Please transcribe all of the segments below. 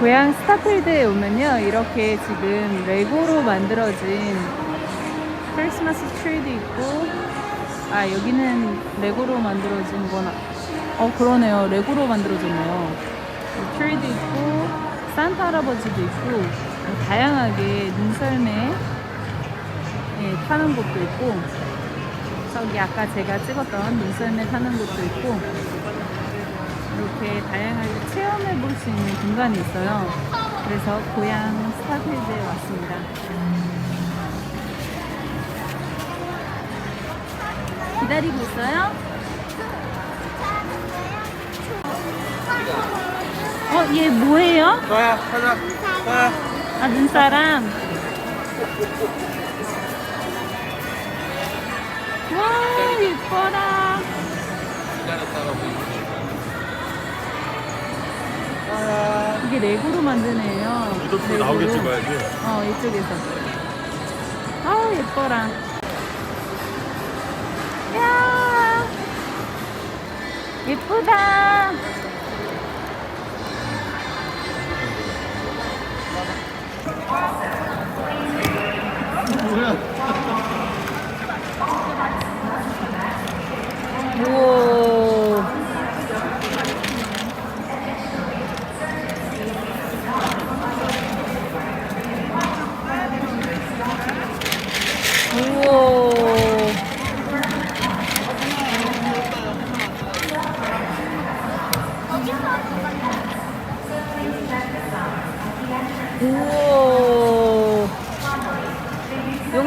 고향 스타필드에 오면요 이렇게 지금 레고로 만들어진 크리스마스 트리도 있고 아 여기는 레고로 만들어진 거나 어 그러네요. 레고로 만들어졌네요. 트리도 있고 산타 할아버지도 있고 다양하게 눈썰매 예, 타는 곳도 있고 저기 아까 제가 찍었던 눈썰매 타는 곳도 있고 이렇게 다양하게 체험해 볼 수 있는 공간이 있어요. 그래서 고향 스타필드에 왔습니다. 기다리고 있어요? 어, 얘 뭐예요? 너야 가자 너야 아, 눈사람. 와, 예뻐라. 너야 이 게 레고로 만든 애예요. 이것도 레고로. 나오게 찍어야지 어, 이쪽에서. 아우, 예뻐라. 야 예쁘다.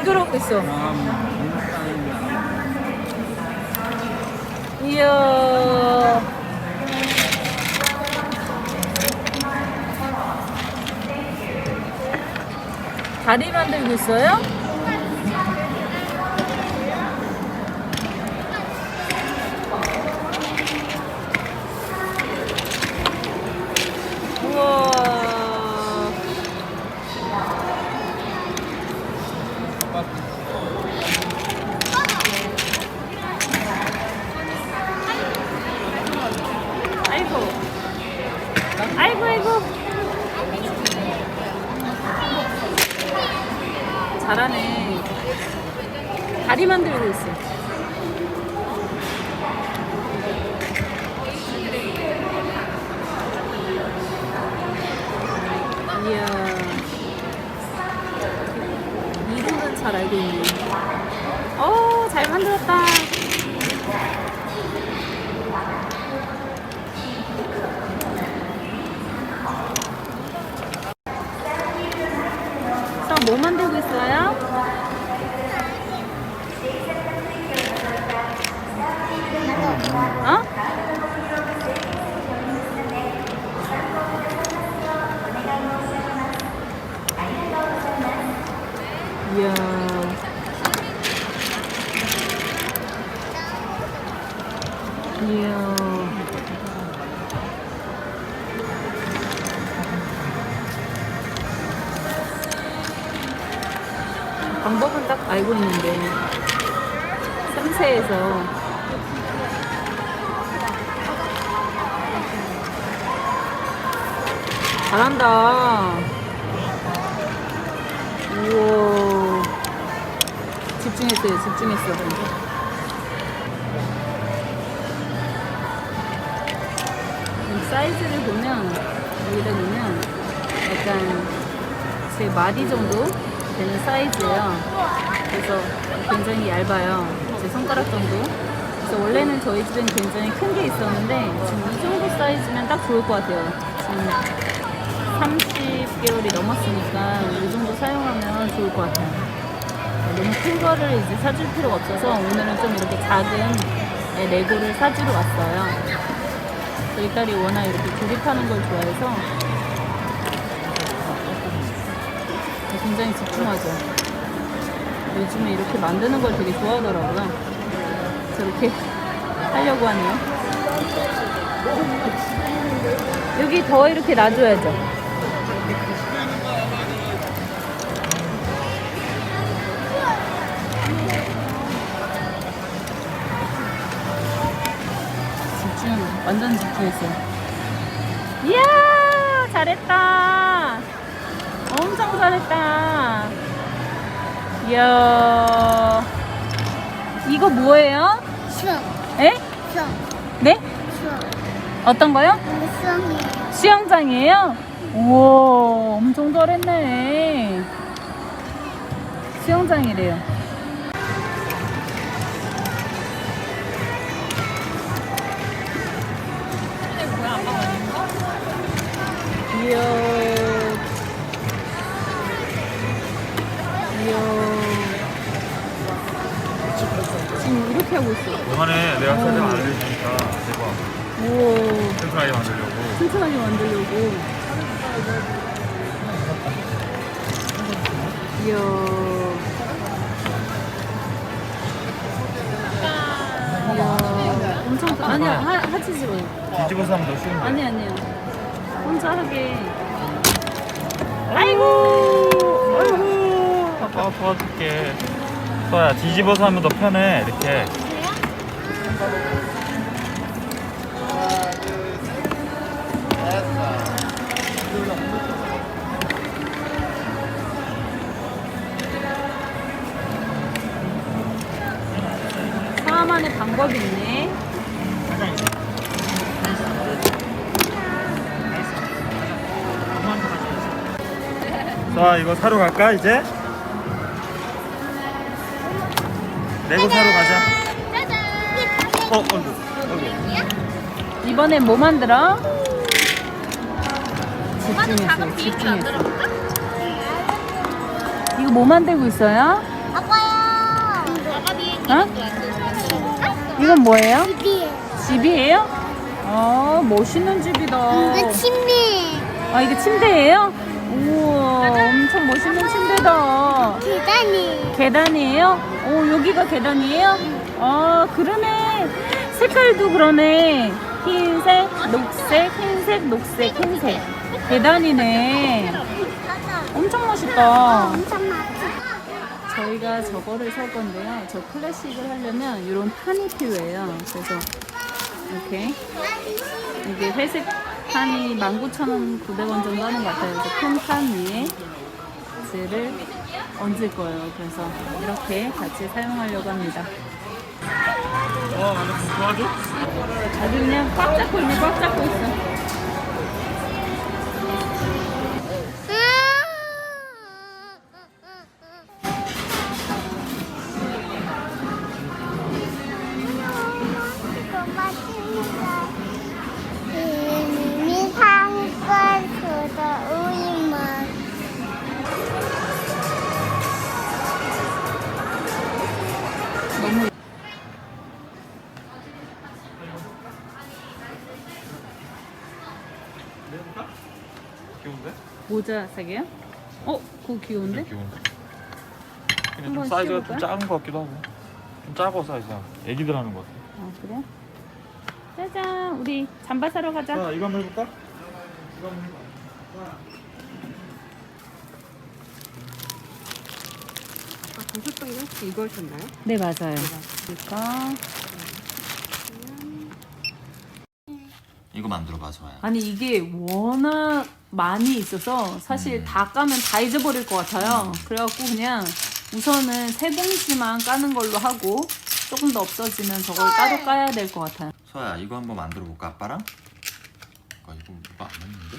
용조라고 있어. 이야. 다리 만들고 있어요? 우와. 아이고. 아이고, 아이고. 잘하네. 다리 만들고 있어. 이야. 이름은 잘 알고 있네. 어, 잘 만들었다. 저 뭐 만들고 있어요? 어? 이야. 이야. 방법은 딱 알고 있는데 3세에서 잘한다 우와 집중했어요 집중했어 이 사이즈를 보면 여기다 놓으면 약간 제 마디 정도 되는 사이즈예요. 그래서 굉장히 얇아요. 제 손가락 정도. 그래서 원래는 저희 집엔 굉장히 큰 게 있었는데 지금 이 정도 사이즈면 딱 좋을 것 같아요. 지금 30개월이 넘었으니까 이 정도 사용하면 좋을 것 같아요. 너무 큰 거를 이제 사줄 필요가 없어서 오늘은 좀 이렇게 작은 네, 레고를 사주러 왔어요. 저희 딸이 워낙 이렇게 조립하는 걸 좋아해서 굉장히 집중하죠. 요즘에 이렇게 만드는 걸 되게 좋아하더라고요. 저렇게 하려고 하네요. 여기 더 이렇게 놔줘야죠. 완전 적혀있어 이야 잘했다 엄청 잘했다 이야 이거 뭐예요? 수영 에? 수영 네? 수영 어떤 거요? 수영이에요 수영장이에요? 우와 엄청 잘했네 수영장이래요 이야. 이야. 지금 이렇게 하고 있어. 그만해. 내가 설명 알려주니까 대박. 우와. 튼튼하게 만들려고. 튼튼하게 만들려고. 이야. 이야. 엄청, 아니야, 하, 하지 마. 뒤집어서 하면 더 쉬운데. 아니, 아니야. 혼자 하게. 아이고! 아이고. 아빠가 도와줄게. 서야 뒤집어서 하면 더 편해. 이렇게. 사만의 방법이 있네. 자 이거 사러 갈까 이제? 레고 사러 가자. 짜잔. 어, 어이구, 어이구. 이번엔 뭐 만들어? 집중했어요, 집중했어. 이거 뭐 만들고 있어요? 아빠야. 아빠 비행기 어? 이건 뭐예요? 집이에요. 집이에요? 아, 멋있는 집이다. 이거 침대. 아, 이게 침대예요? 우와, 침대다. 계단이. 계단이에요? 오, 여기가 계단이에요? 아, 그러네. 색깔도 그러네. 흰색, 녹색, 흰색, 녹색, 흰색. 계단이네. 엄청 멋있다. 엄청. 저희가 저거를 살 건데요. 저 클래식을 하려면 이런 판이 필요해요. 그래서 이렇게 이게 회색 판이 19,900원 정도 하는 것 같아요. 그래서 큰 판 위에 즈를 얹을 거예요. 그래서 이렇게 같이 사용하려고 합니다. 어, 나도 좀 도와줘? 그냥 꽉 잡고 있네, 꽉 잡고 있어. 모자 사게요? 어, 그거 귀여운데? 귀여운데? 근데 한번 좀 사이즈가 좀 씌워볼까요? 작은 것 같기도 하고. 좀 작아 사이즈가. 애기들 하는 것 같아. 아, 그래? 짜잔, 우리 잠바 사러 가자. 자, 이거 한번 해볼까? 이거 한번 해봐. 공소장이 혹시 이거였나요? 네, 맞아요. 그러니까 이거 만들어봐 서야 아니 이게 워낙 많이 있어서 사실 다 까면 다 잊어버릴 것 같아요. 그래갖고 그냥 우선은 세 봉지만 까는 걸로 하고 조금 더 없어지면 저걸 따로 까야 될 것 같아요. 서야 이거 한번 만들어 볼까 아빠랑? 아 이거 이거 안 맞는데?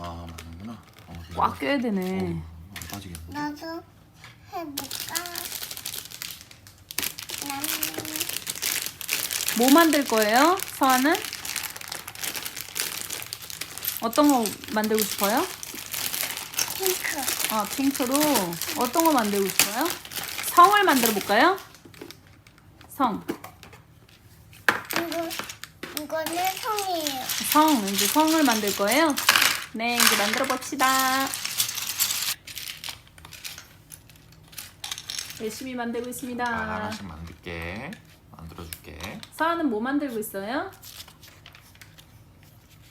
아 맞는구나 어, 이거- 꽉 껴야 어, 되네. 안 빠지겠네 나도 해볼까? 나는 뭐 만들 거예요? 서아는? 어떤 거 만들고 싶어요? 핑크 아 핑크로 어떤 거 만들고 싶어요? 성을 만들어 볼까요? 성. 이거 이거는 성이에요. 성, 이제 성을 만들 거예요? 네, 이제 만들어 봅시다. 열심히 만들고 있습니다. 아, 하나씩 만들게 만들어줄게 사아는 뭐 만들고 있어요?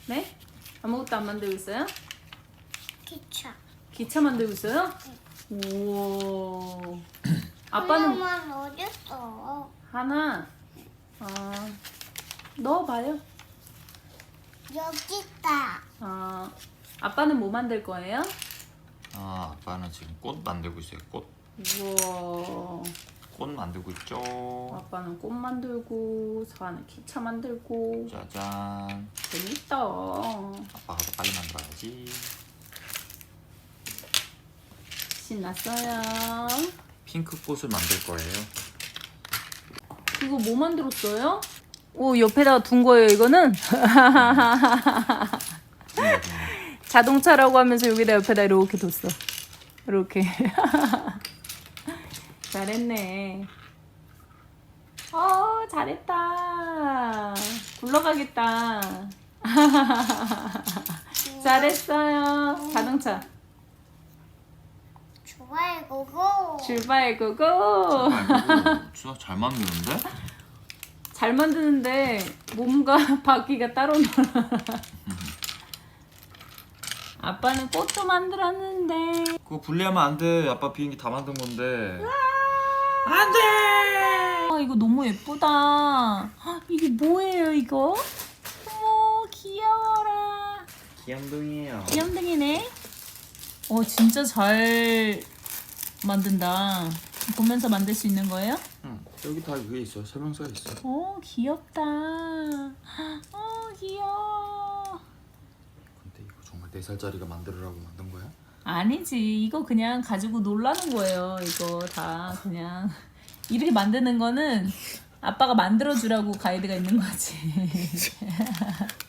네? 아무것도 안 만들고 있어요? 기차. 기차 만들고 있어요? 오. 아빠는 하나만 어딨어? 하나. 아, 넣어봐요. 여기 있다. 아, 아빠는 뭐 만들 거예요? 아 아빠는 지금 꽃 만들고 있어요. 꽃. 우와. 꽃 만들고 있죠. 아빠는 꽃 만들고 사는 기차 만들고 짜잔. 재밌다. 아빠가 더 빨리 만들어야지. 신났어요. 핑크 꽃을 만들 거예요. 이거 뭐 만들었어요? 오 옆에다가 둔 거예요 이거는? 자동차라고 하면서 여기다 옆에다 이렇게 뒀어. 이렇게. 잘했네. 어 잘했다. 굴러가겠다. 잘했어요. 자동차 좋아요 고고. 출발 고고. 진짜 잘 만드는데? 잘 만드는데 몸과 바퀴가 따로 놀아. 아빠는 꽃도 만들었는데 그거 분리하면 안 돼. 아빠 비행기 다 만든 건데. 아 이거 너무 예쁘다 헉, 이게 뭐예요 이거? 어머 귀여워라 귀염둥이에요. 귀염둥이네 어 진짜 잘 만든다 보면서 만들 수 있는 거예요? 응. 여기 다 위에 있어. 설명서가 있어. 오 귀엽다 어 귀여워 근데 이거 정말 4살짜리가 만들으라고 만든 거야? 아니지. 이거 그냥 가지고 놀라는 거예요. 이거 다 그냥 이렇게 만드는 거는 아빠가 만들어 주라고 가이드가 있는 거지